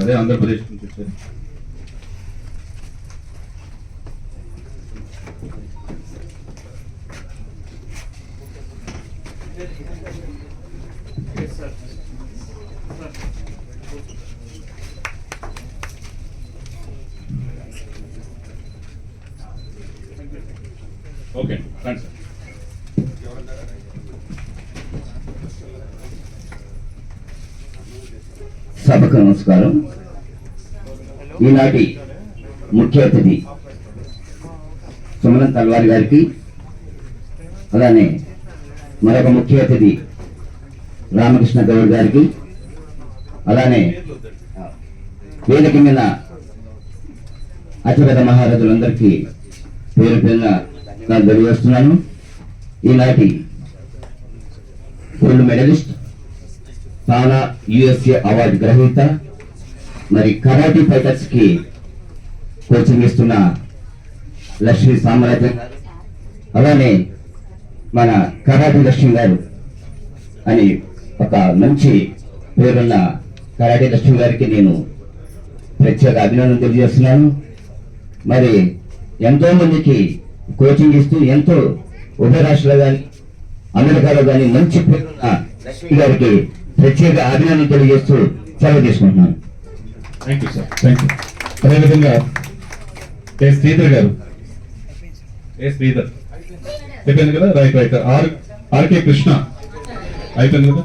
అదే ఆంధ్రప్రదేశ్ నుంచి వచ్చారు. Okay thanks sir. సభకు నమస్కారం. ఈనాటి ముఖ్య అతిథి సుమన్ తల్వార్ గారికి అలానే మరొక ముఖ్య అతిథి రామకృష్ణ గౌడ్ గారికి అలానే వేదిక మీద అతిపెద్ద మహారాజులందరికీ పేరు పేరున నేను తెలియజేస్తున్నాను. ఈనాటి gold medallist TANA USA award గ్రహీత మరి కరాటీ ఫైటర్స్కి కోచింగ్ ఇస్తున్న లక్ష్మీ సామ్రాజ్యం గారు అలానే మన కరాటి లక్ష్మి గారు అని ఒక మంచి పేరున్న కరాటి లక్ష్మి గారికి నేను ప్రత్యేక అభినందన తెలియజేస్తున్నాను. మరి ఎంతో మందికి కోచింగ్ ఇస్తూ ఎంతో ఉభయ రాష్ట్రాలు కానీ అమెరికాలో కానీ మంచి పేరున్న లక్ష్మి గారికి ప్రత్యేక అభినందన తెలియజేస్తూ సెలవు తీసుకుంటున్నాను. Thank you sir thank you అదేవిధంగా ఏ శ్రీధర్ గారు. ఏ శ్రీధర్. అయిపోయింది కదా? Right right. R RK Krishna. అయిపోయింది కదా?